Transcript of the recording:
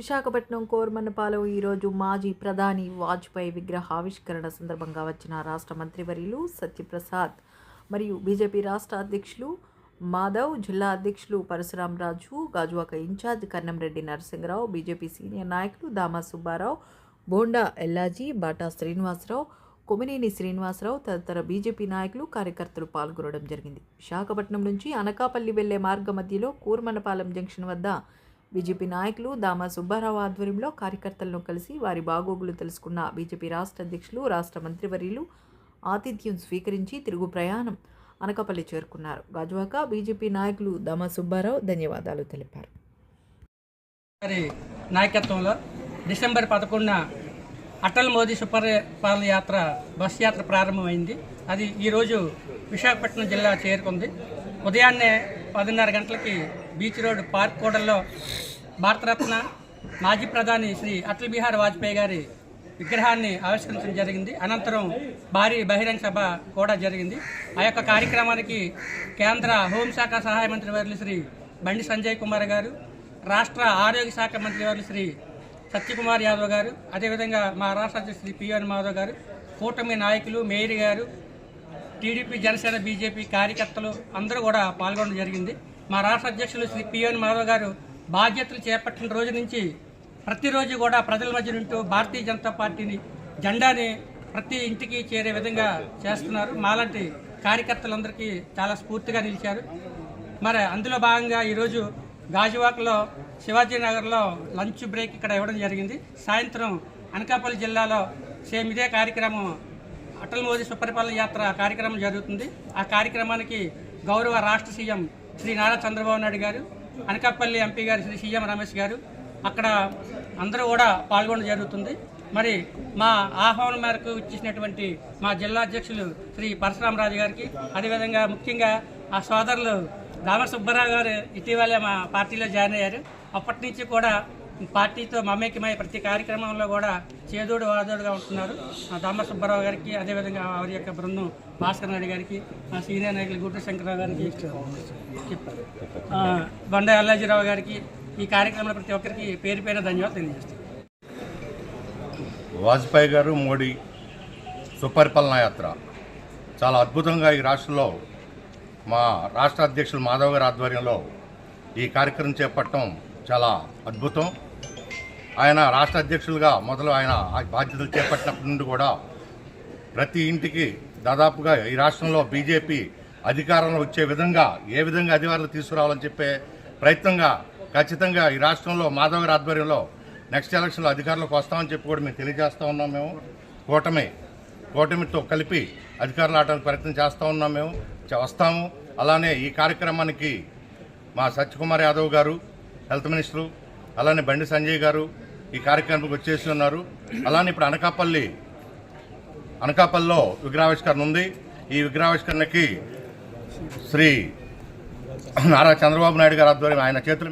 విశాఖపట్నం కోర్మన్నపాలెం ఈరోజు మాజీ ప్రధాని వాజ్పేయి విగ్రహావిష్కరణ సందర్భంగా వచ్చిన రాష్ట్ర మంత్రివర్యులు సత్యప్రసాద్ మరియు బీజేపీ రాష్ట్ర అధ్యక్షులు మాధవ్ జిల్లా అధ్యక్షులు Parasuramaraju Gajuwaka in charge Kannamreddy Narasimharao BJP senior నాయకులు దామా సుబ్బారావు బోండా ఎల్లాజీ బాటా శ్రీనివాసరావు కొమినేని శ్రీనివాసరావు తదితర బీజేపీ నాయకులు కార్యకర్తలు పాల్గొనడం జరిగింది. విశాఖపట్నం నుంచి అనకాపల్లి వెళ్ళే మార్గ మధ్యలో కూర్మనపాలెం జంక్షన్ వద్ద బీజేపీ నాయకులు దామా సుబ్బారావు ఆధ్వర్యంలో కార్యకర్తలను కలిసి వారి బాగోగులు తెలుసుకున్న బీజేపీ రాష్ట్ర అధ్యక్షులు రాష్ట్ర మంత్రివర్యులు ఆతిథ్యం స్వీకరించి తిరుగు ప్రయాణం అనకాపల్లి చేరుకున్నారు. గాజువాక బీజేపీ నాయకులు దామా సుబ్బారావు ధన్యవాదాలు తెలిపారు. నాయకత్వంలో డిసెంబర్ పదకొండున అటల్ మోదీ సుపర్ పాల యాత్ర బస్ యాత్ర ప్రారంభమైంది. అది ఈరోజు విశాఖపట్నం జిల్లా చేరుకుంది. ఉదయాన్నే పదిన్నర గంటలకి బీచ్ రోడ్ పార్క్ కోడల్లో భారతరత్న మాజీ ప్రధాని శ్రీ అటల్ బిహార్ వాజ్పేయి గారి విగ్రహాన్ని ఆవిష్కరించడం జరిగింది. అనంతరం భారీ బహిరంగ సభ కూడా జరిగింది. ఆ యొక్క కార్యక్రమానికి కేంద్ర హోంశాఖ సహాయ మంత్రి వర్యులు శ్రీ బండి సంజయ్ కుమార్ గారు రాష్ట్ర ఆరోగ్య శాఖ మంత్రి వర్యులు శ్రీ సత్యకుమార్ యాదవ్ గారు అదేవిధంగా మా రాష్ట్ర అధ్యక్షుడు శ్రీ పిఎన్ మాధవ్ గారు కూటమి నాయకులు మేయర్ గారు టీడీపీ జనసేన బీజేపీ కార్యకర్తలు అందరూ కూడా పాల్గొనడం జరిగింది. మా రాష్ట్ర అధ్యక్షులు శ్రీ పిఎన్ మాధవ్ గారు బాధ్యతలు చేపట్టిన రోజు నుంచి ప్రతిరోజు కూడా ప్రజల మధ్య ఉంటూ భారతీయ జనతా పార్టీని జెండాని ప్రతి ఇంటికి చేరే విధంగా చేస్తున్నారు. మాలాంటి కార్యకర్తలందరికీ చాలా స్ఫూర్తిగా నిలిచారు. మరి అందులో భాగంగా ఈరోజు గాజువాకలో శివాజీనగర్లో లంచ్ బ్రేక్ ఇక్కడ ఇవ్వడం జరిగింది. సాయంత్రం అనకాపల్లి జిల్లాలో సేమ్ ఇదే కార్యక్రమం అటల్ మోదీ సుపరిపాలన యాత్ర కార్యక్రమం జరుగుతుంది. ఆ కార్యక్రమానికి గౌరవ రాష్ట్ర సీఎం శ్రీ నారా చంద్రబాబు నాయుడు గారు అనకాపల్లి ఎంపీ గారు శ్రీ సీఎం రమేష్ గారు అక్కడ అందరూ కూడా పాల్గొనడం జరుగుతుంది. మరి మా ఆహ్వానం మేరకు ఇచ్చేసినటువంటి మా జిల్లా అధ్యక్షులు శ్రీ పరశురామరాజు గారికి అదేవిధంగా ముఖ్యంగా ఆ సోదరులు దామ సుబ్బారావు గారు ఇటీవలే మా పార్టీలో జాయిన్ అయ్యారు. అప్పటి నుంచి కూడా పార్టీతో మమేకమై ప్రతి కార్యక్రమంలో కూడా చేదోడు వాదోడుగా ఉంటున్నారు. ఆ దామ సుబ్బారావు గారికి అదేవిధంగా వారి యొక్క బృందం భాస్కర్ నాయుడు గారికి ఆ సీనియర్ నాయకులు గుడ్డు శంకరరావు గారికి చెప్పారు. బండ అల్లాజీరావు గారికి ఈ కార్యక్రమంలో ప్రతి ఒక్కరికి పేరు పేరు ధన్యవాదాలు తెలియజేస్తాను వాజ్పేయి గారు మోడీ సుపరిపాలన యాత్ర. చాలా అద్భుతంగా ఈ రాష్ట్రంలో మా రాష్ట్ర అధ్యక్షులు మాధవ్ గారి ఆధ్వర్యంలో ఈ కార్యక్రమం చేపట్టడం చాలా అద్భుతం. ఆయన రాష్ట్ర అధ్యక్షులుగా మొదలు ఆయన బాధ్యతలు చేపట్టినప్పటి నుండి కూడా ప్రతి ఇంటికి దాదాపుగా ఈ రాష్ట్రంలో బీజేపీ అధికారంలో వచ్చే విధంగా ఏ విధంగా అధికారులు తీసుకురావాలని చెప్పే ప్రయత్నంగా ఖచ్చితంగా ఈ రాష్ట్రంలో మాధవగారి ఆధ్వర్యంలో నెక్స్ట్ ఎలక్షన్లో అధికారంలోకి వస్తామని చెప్పి కూడా మేము తెలియజేస్తూ ఉన్నాం మేము. కూటమి కూటమితో కలిపి అధికారులు ఆడడానికి ప్రయత్నం చేస్తూ ఉన్నాం మేము. వస్తాము. అలానే ఈ కార్యక్రమానికి మా సత్యకుమార్ యాదవ్ గారు హెల్త్ మినిస్టరు అలానే బండి సంజయ్ గారు ఈ కార్యక్రమానికి వచ్చేసి ఉన్నారు. అలానే ఇప్పుడు అనకాపల్లి అనకాపల్లిలో విగ్రహావిష్కరణ ఉంది. ఈ విగ్రహావిష్కరణకి శ్రీ నారా చంద్రబాబు నాయుడు గారి ఆధ్వర్యం ఆయన చేతుల